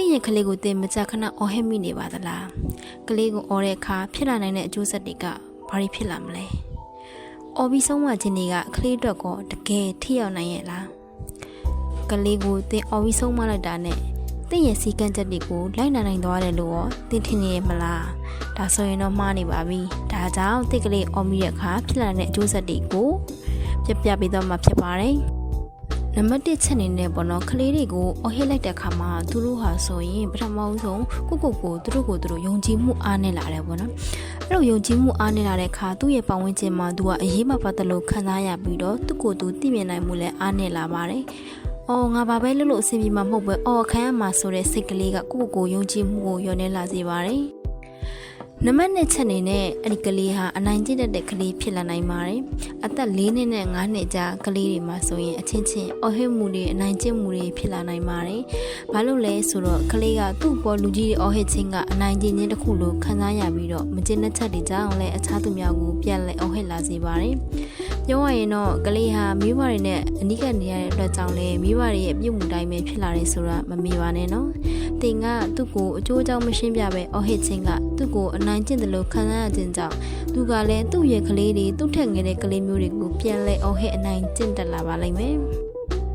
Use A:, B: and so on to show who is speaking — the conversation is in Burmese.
A: င့်ရဲ့ကလေးကိုတင်မကြခဏအော်ဟစ်မိနေပါသလားကလေးကိုအော်တဲ့အခါဖြစ်လာနိုင်တဲ့အကျိုးဆက်တွေကဘာတွေဖြစ်လာမလဲအော်ပြီးဆုံးမခြင်းတွေကကလေးအတွက်ကောတကယ်ထိရောက်နိုင်ရဲ့လားကလေးကိုတင်အော်ပြီးဆုံးမလိုက်တာနဲ့တင့်ရဲ့စီကံချက်တွေကိုလိုက်နာနိုင်သွားတယ်လို့ရောတင်ထင်နေရမလားဒါဆိုရင်တော့မှားနေပါပြီဒါကြောင့်တင့်ကလေးအော်မိတဲ့အခါဖြစ်လာတဲ့အကျိုးဆက်တွေကိုပြပြပေးတော့မှာဖြစ်ပါတယ် နံပါတ်1ချက်အနေနဲ့ပေါ့နော်ကလေးတွေကိုအော်ဟစ်လိုက်တဲ့ခါမှာသူတို့ဟာဆိုရင်ပထမဆုံးကိုကိုကိုသူတို့ကိုသူတို့ယုံကြည်မှုအားနေလာတယ်ပေါ့နော်အဲ့လိုယုံကြည်မှုအားနေလာတဲ့ခါသူ့ရဲ့ပတ်ဝန်းကျင်မှာသူကအရေးမပတ်သက်လို့ခံစားရပြီးတော့သူ့ကိုယ်သူသိမြင်နိုင်မှုလည်းအားနေလာပါတယ်အော်ငါဘာပဲလုပ်လို့အဆင်ပြေမှာမဟုတ်ပဲအော်ခံရမှာဆိုတဲ့စိတ်ကလေးကကိုကိုကိုယုံကြည်မှုကိုညှော်နေလာစေပါတယ် နံပါတ်2ချက်အနေနဲ့အဲ့ဒီကလေးဟာအနိုင်ကျင့်တတ်တဲ့ကလေးဖြစ်လာနိုင်ပါတယ်။အသက်၄နှစ်နဲ့၅နှစ်ကြားကလေးတွေမှာဆိုရင်အချင်းချင်းအော်ဟစ်မှုတွေအနိုင်ကျင့်မှုတွေဖြစ်လာနိုင်ပါတယ်။ဘာလို့လဲဆိုတော့ကလေးကသူ့ပေါ်လူကြီးတွေအော်ဟစ်ခြင်းကအနိုင်ကျင့်ခြင်းတစ်ခုလိုခံစားရပြီးတော့မကျင့်တဲ့ချက်တွေကြောင့်လည်းအခြားသူများကိုပြန်လဲအော်ဟစ်လာစေပါတယ်။ ပြောရရင်တော့ကလေးဟာမိဘတွေနဲ့အနိကနေရတဲ့အတွက်ကြောင့်လည်းမိဘတွေရဲ့ပြုမှုတိုင်းပဲဖြစ်လာတယ်ဆိုတာမမေ့ပါနဲ့နော်။တင်ကသူ့ကိုအကျိုးအကြောင်းမရှင်းပြပဲအော်ဟစ်ခြင်းကသူ့ကိုအနိုင်ကျင့်တယ်လို့ခံစားရခြင်းကြောင့်သူကလည်းသူ့ရဲ့ကလေးတွေသူ့ထက်ငယ်တဲ့ကလေးမျိုးတွေကိုပြန်လဲအော်ဟစ်အနိုင်ကျင့်တက်လာပါလိမ့်မယ်။